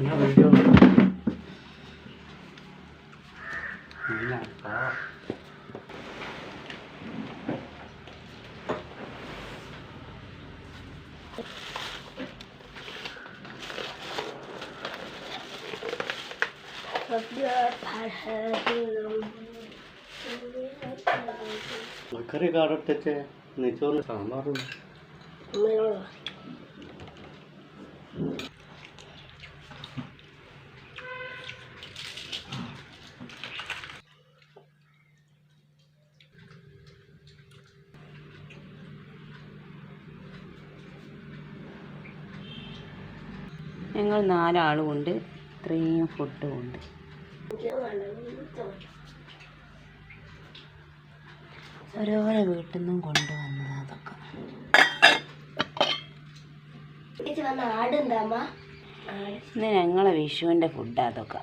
ഞാൻ വീഡിയോ കറി കാടട്ടെ നെയ്ച്ചോറ് സാമ്പാറും ഞങ്ങൾ നാലാളും ഉണ്ട് ഇത്രയും ഫുഡും ഉണ്ട് ഓരോരോ വീട്ടിൽ നിന്നും കൊണ്ടുവന്നത് അതൊക്കെ. ഇന്ന് ഞങ്ങളെ വിഷുവിന്റെ ഫുഡാണ് അതൊക്കെ.